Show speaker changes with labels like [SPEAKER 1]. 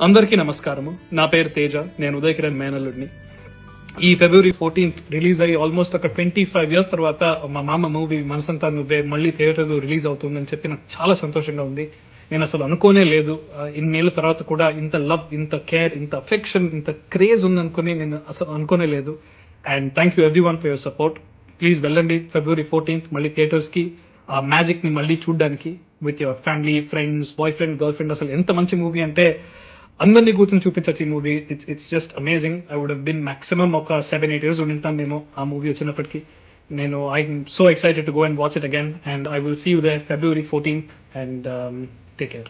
[SPEAKER 1] అందరికీ నమస్కారము. నా పేరు తేజ నేను ఉదయ్ కిరణ్ మేనల్లుడిని. ఈ ఫిబ్రవరి ఫోర్టీన్త్ రిలీజ్ అయ్యి ఆల్మోస్ట్ ఒక ట్వంటీ ఫైవ్ ఇయర్స్ తర్వాత మా మామ మూవీ మనసంతా నువ్వే మళ్ళీ థియేటర్ రిలీజ్ అవుతుందని చెప్పి నాకు చాలా సంతోషంగా ఉంది. నేను అసలు అనుకోనే లేదు. ఇన్నేళ్ళ తర్వాత కూడా ఇంత లవ్ ఇంత కేర్ ఇంత అఫెక్షన్ ఇంత క్రేజ్ ఉందనుకుని నేను అసలు అనుకోనే లేదు. And thank you everyone for your support please వెళ్ళండి ఫిబ్రవరి ఫోర్టీన్త్ మళ్ళీ థియేటర్స్కి ఆ మ్యాజిక్ని మళ్ళీ చూడడానికి with your family friends boyfriend girlfriend అసలు ఎంత మంచి మూవీ అంటే అందరినీ కూర్చొని చూపించచ్చు ఈ movie it's it's just amazing I would been maximum ఒక సెవెన్ ఎయిట్ ఇయర్స్ ఉంటాను నేను ఆ మూవీ వచ్చినప్పటికీ నేను I so excited to go and watch it again and I will see you the February fourteenth and take
[SPEAKER 2] care